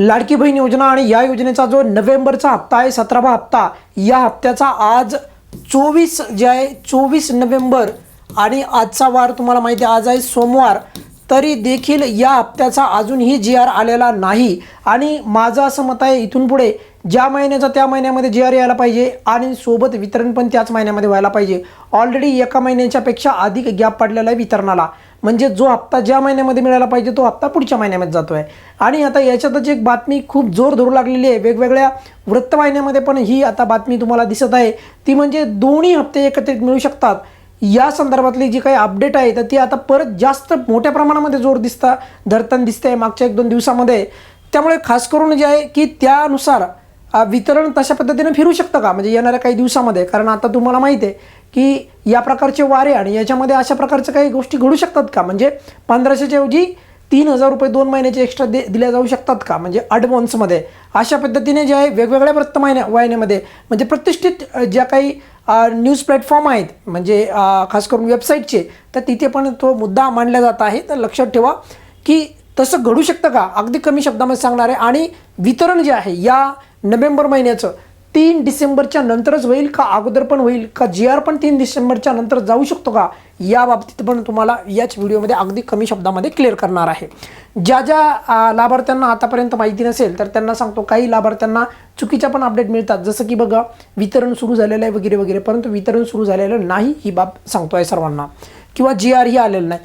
लाडकी बहीण योजना आणि या योजनेचा जो नोव्हेंबरचा हप्ता आहे सतरावा हप्ता या हप्त्याचा आज चोवीस जे आहे चोवीस नोव्हेंबर आणि आजचा वार तुम्हाला माहिती आहे आज आहे सोमवार. तरी देखील या हप्त्याचा अजूनही जी आर आलेला नाही. आणि माझं असं मत आहे इथून पुढे ज्या महिन्याचा त्या महिन्यामध्ये जी आर यायला पाहिजे आणि सोबत वितरण पण त्याच महिन्यामध्ये व्हायला पाहिजे. ऑलरेडी एका महिन्याच्या पेक्षा अधिक गॅप पडलेला आहे वितरणाला. म्हणजे जो हप्ता ज्या महिन्यामध्ये मिळायला पाहिजे तो हप्ता पुढच्या महिन्यामध्ये जातो आहे आणि आता याच्यातच एक बातमी खूप जोर धरू लागलेली आहे. वेगवेगळ्या वृत्तवाहिन्यामध्ये पण ही आता बातमी तुम्हाला दिसत आहे. ती म्हणजे दोन्ही हप्ते एकत्रित मिळू शकतात. या संदर्भातली जी काही अपडेट आहे तर ती आता परत जास्त मोठ्या प्रमाणामध्ये जोर दिसता धरताना दिसते आहे मागच्या एक दोन दिवसामध्ये. त्यामुळे खास करून जे आहे की त्यानुसार वितरण तशा पद्धतीने फिरू शकतं का? म्हणजे येणाऱ्या काही दिवसामध्ये. कारण आता तुम्हाला माहिती आहे की या प्रकारचे वारे आणि याच्यामध्ये अशा प्रकारच्या काही गोष्टी घडू शकतात का? म्हणजे पंधराशेच्या ऐवजी तीन हजार रुपये दोन महिन्याचे एक्स्ट्रा दे दिल्या जाऊ शकतात का? म्हणजे ॲडव्हान्समध्ये अशा पद्धतीने जे आहे वेगवेगळ्या वृत्तवाहिन्या वाहिन्यामध्ये म्हणजे प्रतिष्ठित ज्या काही न्यूज प्लॅटफॉर्म आहेत म्हणजे खास करून वेबसाईटचे तर तिथे पण तो मुद्दा मांडला जात आहे. तर लक्षात ठेवा की तसं घडू शकतं का? अगदी कमी शब्दामध्ये सांगणार आहे. आणि वितरण जे आहे या नोव्हेंबर महिन्याचं. तीन डिसेंबरच्या नंतरच होईल का अगोदर पण होईल का जी आर पण तीन डिसेंबरच्या नंतर जाऊ शकतो का? या बाबतीत पण तुम्हाला याच व्हिडिओमध्ये अगदी कमी शब्दामध्ये क्लिअर करणार आहे. ज्या ज्या लाभार्थ्यांना आतापर्यंत माहिती नसेल तर त्यांना सांगतो काही लाभार्थ्यांना चुकीच्या पण अपडेट मिळतात. जसं की बघा वितरण सुरू झालेलं आहे वगैरे वगैरे परंतु वितरण सुरू झालेलं नाही ही बाब सांगतो आहे सर्वांना. किंवा जी आर ही आलेलं नाही.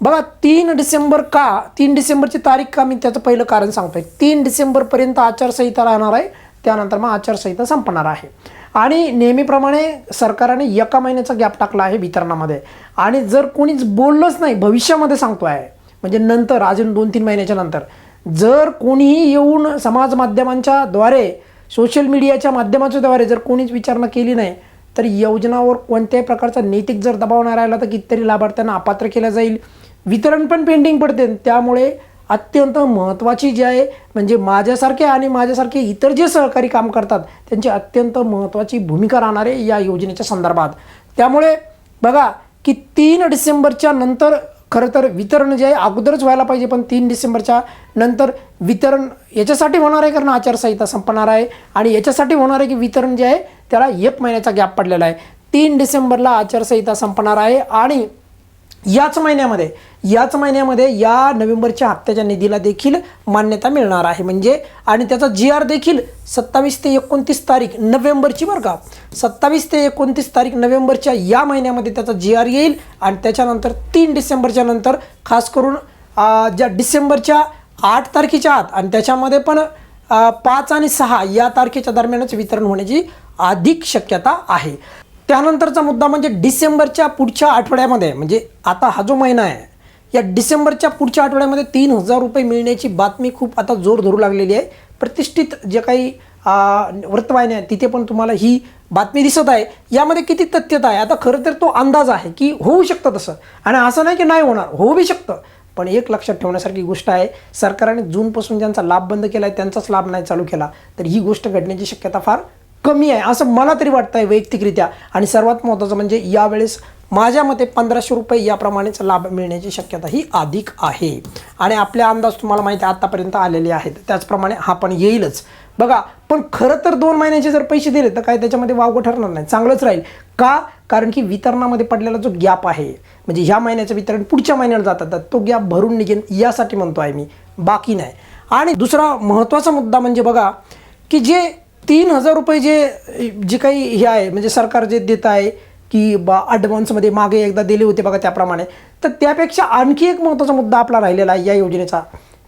बघा तीन डिसेंबर का? तीन डिसेंबरची तारीख का मी त्याचं पहिलं कारण सांगतोय? तीन डिसेंबरपर्यंत आचारसंहिता राहणार आहे त्यानंतर मग आचारसंहिता संपणार आहे. आणि नेहमीप्रमाणे सरकारने एका महिन्याचा गॅप टाकला आहे वितरणामध्ये. आणि जर कोणीच बोललंच नाही भविष्यामध्ये सांगतो आहे म्हणजे नंतर अजून दोन तीन महिन्याच्या नंतर जर कोणीही येऊन समाज माध्यमांच्या द्वारे सोशल मीडियाच्या माध्यमाच्या द्वारे जर कोणीच विचारणा केली नाही तर योजनावर कोणत्याही प्रकारचा नैतिक जर दबाव नाही राहिला तर कितीतरी लाभार्थ्यांना अपात्र केलं जाईल. वितरण पण पेंडिंग पडते. त्यामुळे अत्यंत महत्त्वाची जी आहे म्हणजे माझ्यासारखे आणि माझ्यासारखे इतर जे सहकारी काम करतात त्यांची अत्यंत महत्त्वाची भूमिका राहणार आहे या योजनेच्या संदर्भात. त्यामुळे बघा की तीन डिसेंबरच्या नंतर खरं तर वितरण जे आहे अगोदरच व्हायला पाहिजे पण तीन डिसेंबरच्या नंतर वितरण याच्यासाठी होणार आहे कारण आचारसंहिता संपणार आहे. आणि याच्यासाठी होणार आहे की वितरण जे आहे त्याला एक महिन्याचा गॅप पडलेला आहे. तीन डिसेंबरला आचारसंहिता संपणार आहे आणि याच महिन्यामध्ये याच महिन्यामध्ये या नोव्हेंबरच्या हप्त्याच्या निधीला देखील मान्यता मिळणार आहे. म्हणजे आणि त्याचा जी आर देखील सत्तावीस ते एकोणतीस तारीख नोव्हेंबरची बरं का. सत्तावीस ते एकोणतीस तारीख नोव्हेंबरच्या या महिन्यामध्ये त्याचा जी आर येईल आणि त्याच्यानंतर तीन डिसेंबरच्या नंतर खास करून ज्या डिसेंबरच्या आठ तारखेच्या आत आणि त्याच्यामध्ये पण पाच आणि सहा या तारखेच्या दरम्यानच वितरण होण्याची अधिक शक्यता आहे. त्यानंतरचा मुद्दा म्हणजे डिसेंबरच्या पुढच्या आठवड्यामध्ये म्हणजे आता हा जो महिना आहे या डिसेंबरच्या पुढच्या आठवड्यामध्ये तीन हजार रुपये मिळण्याची बातमी खूप आता जोर धरू लागलेली आहे. प्रतिष्ठित जे काही वृत्तवाहिन्या आहेत तिथे पण तुम्हाला ही बातमी दिसत आहे. यामध्ये किती तथ्यता आहे? आता खरं तर तो अंदाज आहे की होऊ शकतं तसं. आणि असं नाही की नाही होणार होऊ बी शकतं. पण एक लक्षात ठेवण्यासारखी गोष्ट आहे सरकारने जूनपासून ज्यांचा लाभ बंद केला आहे त्यांचाच लाभ नाही चालू केला तर ही गोष्ट घडण्याची शक्यता फार कमी आहे असं मला तरी वाटतं आहे वैयक्तिकरित्या. आणि सर्वात महत्त्वाचं म्हणजे यावेळेस माझ्या मते पंधराशे रुपये याप्रमाणेच लाभ मिळण्याची शक्यता ही अधिक आहे. आणि आपले अंदाज तुम्हाला माहिती आहे आत्तापर्यंत आलेले आहेत. त्याचप्रमाणे हा पण येईलच. बघा पण खरं तर दोन महिन्याचे जर पैसे दिले तर काय त्याच्यामध्ये वावगं ठरणार नाही. चांगलंच राहील. का? कारण की वितरणामध्ये पडलेला जो गॅप आहे म्हणजे ह्या महिन्याचं वितरण पुढच्या महिन्याला जातात तर तो गॅप भरून निघेल यासाठी म्हणतो आहे मी बाकी नाही. आणि दुसरा महत्त्वाचा मुद्दा म्हणजे बघा की जे तीन हजार रुपये जे जे काही हे आहे म्हणजे सरकार जे देत आहे की बा ॲडव्हान्समध्ये मागे एकदा दिले होते बघा त्याप्रमाणे तर त्यापेक्षा आणखी एक महत्त्वाचा मुद्दा आपला राहिलेला आहे या योजनेचा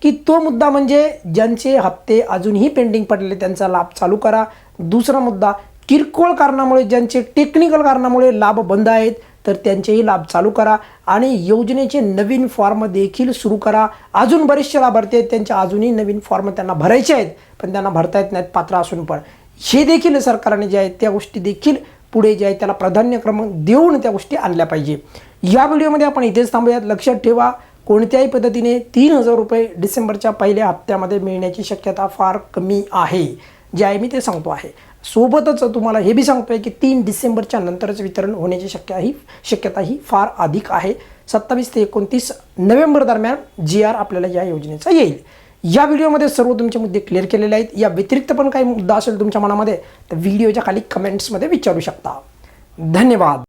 की तो मुद्दा म्हणजे ज्यांचे हप्ते अजूनही पेंडिंग पडलेले त्यांचा लाभ चालू करा. दुसरा मुद्दा किरकोळ कारणामुळे ज्यांचे टेक्निकल कारणामुळे लाभ बंद आहेत तर त्यांचेही लाभ चालू करा आणि योजनेचे नवीन फॉर्म देखील सुरू करा. अजून बरेचसे लाभार्थी आहेत त्यांचे अजूनही नवीन फॉर्म त्यांना भरायचे आहेत पण त्यांना भरता येत नाहीत पात्र असून पण. हे देखील सरकारने जे आहेत त्या गोष्टी देखील पुढे जे आहे त्याला प्राधान्यक्रम देऊन त्या गोष्टी आणल्या पाहिजे. या व्हिडिओमध्ये आपण इथेच थांबूयात. लक्षात ठेवा कोणत्याही पद्धतीने तीन हजार रुपये डिसेंबरच्या पहिल्या हप्त्यामध्ये मिळण्याची शक्यता फार कमी आहे. जे आहे मी ते सांगतो आहे. सोबतच तुम्हाला हे बी सांगतो आहे की तीन डिसेंबरच्या नंतरच वितरण होण्याची शक्य ही शक्यता ही फार अधिक आहे. सत्तावीस ते एकोणतीस नोव्हेंबर दरम्यान जी आर आपल्याला या योजनेचा येईल. या व्हिडिओमध्ये सर्व तुमचे मुद्दे क्लिअर केलेले आहेत. या व्यतिरिक्त पण काही मुद्दा असेल तुमच्या मनामध्ये तर व्हिडिओच्या खाली कमेंट्समध्ये विचारू शकता. धन्यवाद.